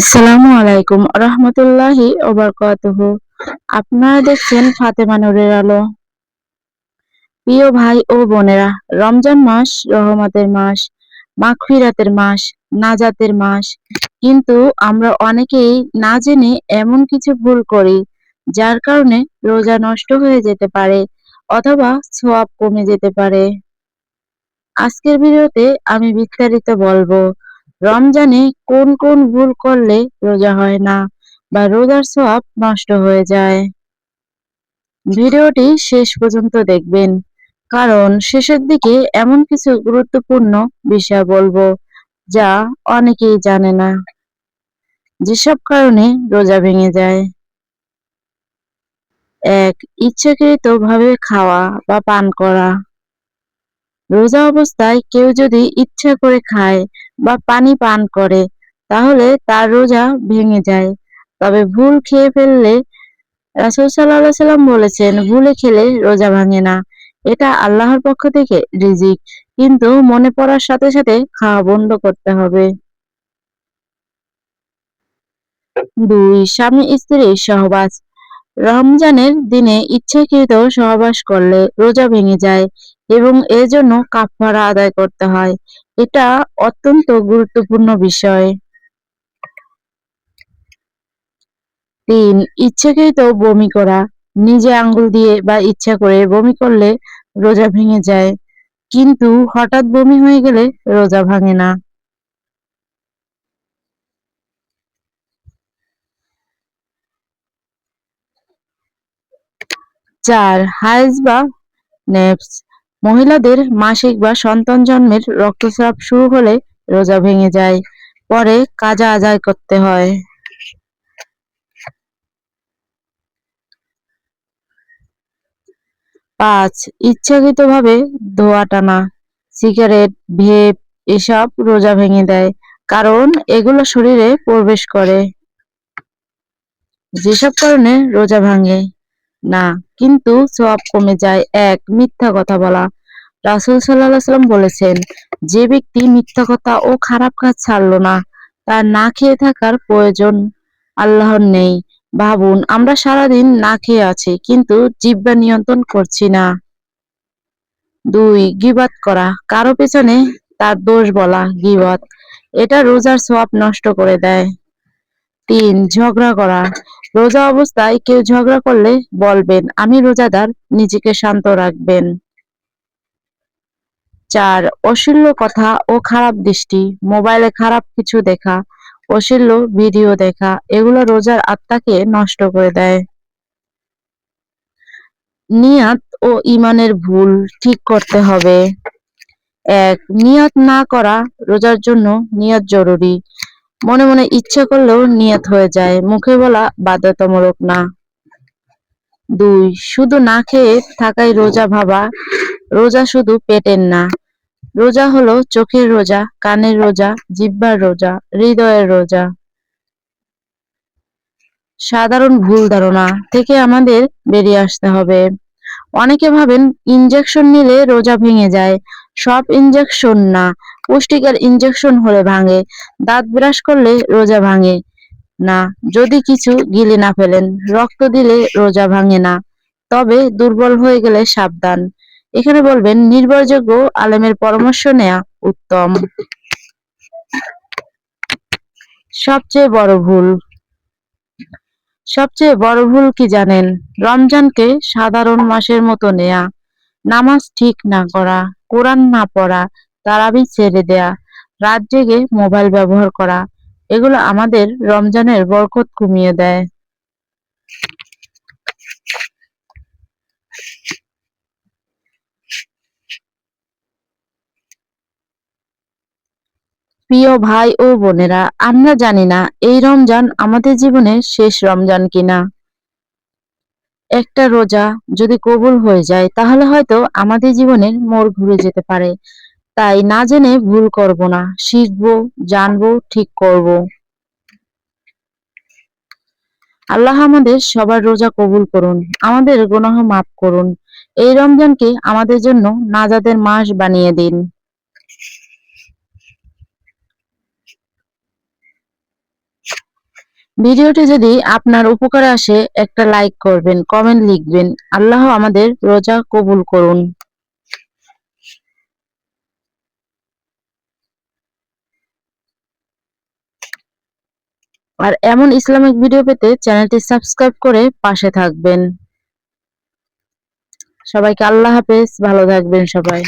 আসসালামু আলাইকুম রহমতুল্লাহি ওবরকাতুহ। আপনারা দেখছেন ফাতেমা নুরের আলো। প্রিয় ভাই ও বোনেরা, রমজান মাস রহমতের মাস, মাগফিরাতের মাস, নাজাতের মাস। কিন্তু আমরা অনেকেই না জেনে এমন কিছু ভুল করি, যার কারণে রোজা নষ্ট হয়ে যেতে পারে অথবা সোয়াব কমে যেতে পারে। আজকের ভিডিওতে আমি বিস্তারিত বলব রমজানে কোন কোন ভুল করলে রোজা হয় না বা রোজার সব নষ্ট হয়ে যায়? ভিডিওটি শেষ পর্যন্ত দেখবেন, কারণ শেষের দিকে এমন কিছু গুরুত্বপূর্ণ বিষয় বলব যা অনেকেই জানে না। যেসব কারণে রোজা ভেঙে যায়। এক ইচ্ছাকৃত ভাবে খাওয়া বা পান করা। রোজা অবস্থায় কেউ যদি ইচ্ছা করে খায় বা পানি পান করে, তাহলে তার রোজা ভেঙে যায়। তবে ভুল খেয়ে ফেললে রাসুল সাল্লাহ সাল্লাম বলেছেন, ভুলে খেলে রোজা ভাঙে না। এটা আল্লাহর পক্ষ থেকে রিজিক, কিন্তু মনে পড়ার সাথে সাথে খাওয়া বন্ধ করতে হবে। দুই, স্বামী স্ত্রীর সহবাস। রমজানের দিনে ইচ্ছাকৃত সহবাস করলে রোজা ভেঙে যায়। এবং এর জন্য কাফারা আদায় করতে হয়। এটা অত্যন্ত গুরুত্বপূর্ণ বিষয়। তিন, ইচ্ছাকৃত বমি করা। নিজে আঙ্গুল দিয়ে বা ইচ্ছা করে বমি করলে রোজা ভেঙে যায়। কিন্তু হঠাৎ বমি হয়ে গেলে রোজা ভাঙে না। চার হাইজ বা নেপস। মহিলাদের মাসিক বা সন্তান জন্মের রক্তস্রাব শুরু হলে রোজা ভেঙে যায়। পরে কাজা আদায় করতে হয়। পাঁচ, ইচ্ছাকৃতভাবে ধোয়া টানা, সিগারেট, ভেপ এসব রোজা ভেঙে দেয়, কারণ এগুলো শরীরে প্রবেশ করে। যেসব কারণে রোজা ভাঙে না, কিন্তু সব কমে যায়। এক, মিথ্যা কথা বলা। রাসুল সাল্লাহ সাল্লাম বলেছেন, যে ব্যক্তি মিথ্যা কথা ও খারাপ কাজ ছাড়লো না, তার না খেয়ে থাকার প্রয়োজন আল্লাহর নেই। ভাবুন, আমরা সারাদিন না খেয়ে আছি, কিন্তু জিব্বা নিয়ন্ত্রণ করছি না। দুই, গিবাত করা। কারও পেছনে তার দোষ বলা গিবত। এটা রোজার সোয়াব নষ্ট করে দেয়। তিন, ঝগড়া করা। রোজা অবস্থায় কেউ ঝগড়া করলে বলবেন, আমি রোজাদার, নিজেকে শান্ত রাখবেন। চার অশ্লীল কথা ও খারাপ দৃষ্টি, মোবাইলে খারাপ কিছু দেখা, অশ্লীল ভিডিও দেখা, এগুলো রোজার আত্মাকে নষ্ট করে দেয়। নিয়াত ও ইমানের ভুল ঠিক করতে হবে। এক, নিয়াত না করা রোজার জন্য নিয়াত জরুরি। মনে মনে ইচ্ছা করলেও নিয়ত হয়ে যায়, মুখে বলা বাধ্যতামূলক না। দুই, শুধু না খেয়ে থাকাই রোজা ভাবা রোজা শুধু পেটের না। রোজা হলো চোখের রোজা, কানের রোজা, জিব্বার রোজা, হৃদয়ের রোজা। সাধারণ ভুল ধারণা থেকে আমাদের বেরিয়ে আসতে হবে। অনেকে ভাবেন ইনজেকশন নিলে রোজা ভেঙে যায়। সব ইনজেকশন না। পুষ্টিকর ইনজেকশন হলে ভাঙে। দাঁত ব্রাশ করলে রোজা ভাঙে না। যদি কিছু গিলে না ফেলেন, রক্ত দিলে রোজা ভাঙে না। তবে দুর্বল হয়ে গেলে সাবধান। এখানে বলবেন, নির্ভরযোগ্য আলেমের পরামর্শ নেয়া উত্তম। সবচেয়ে বড় ভুল। সবচেয়ে বড় ভুল কি জানেন? রমজানকে সাধারণ মাসের মতো নেয়া। নামাজ ঠিক না করা, কোরআন না পড়া তারাবি ছেড়ে দেয়া, রাত জেগে মোবাইল ব্যবহার করা, এগুলো আমাদের রমজানের বরকত কমিয়ে দেয়। প্রিয় ভাই ও বোনেরা, আমরা জানি না এই রমজান আমাদের জীবনের শেষ রমজান কিনা। একটা রোজা যদি কবুল হয়ে যায়, তাহলে হয়তো আমাদের জীবনের মোড় ঘুরে যেতে পারে। তাই না জেনে ভুল করব না, শিখব, জানব, ঠিক করব। আল্লাহ আমাদের সবার রোজা কবুল করুন, আমাদের গুনাহ মাফ করুন। এই রমজানকে আমাদের জন্য নাজাদের মাস বানিয়ে দিন। ভিডিওটি যদি আপনার উপকারে আসে, একটা লাইক করবেন কমেন্ট লিখবেন। আল্লাহ আমাদের রোজা কবুল করুন। আর এমন ইসলামিক ভিডিও পেতে চ্যানেলটি সাবস্ক্রাইব করে পাশে থাকবেন। সবাইকে আল্লাহ হাফেজ, ভালো থাকবেন সবাই।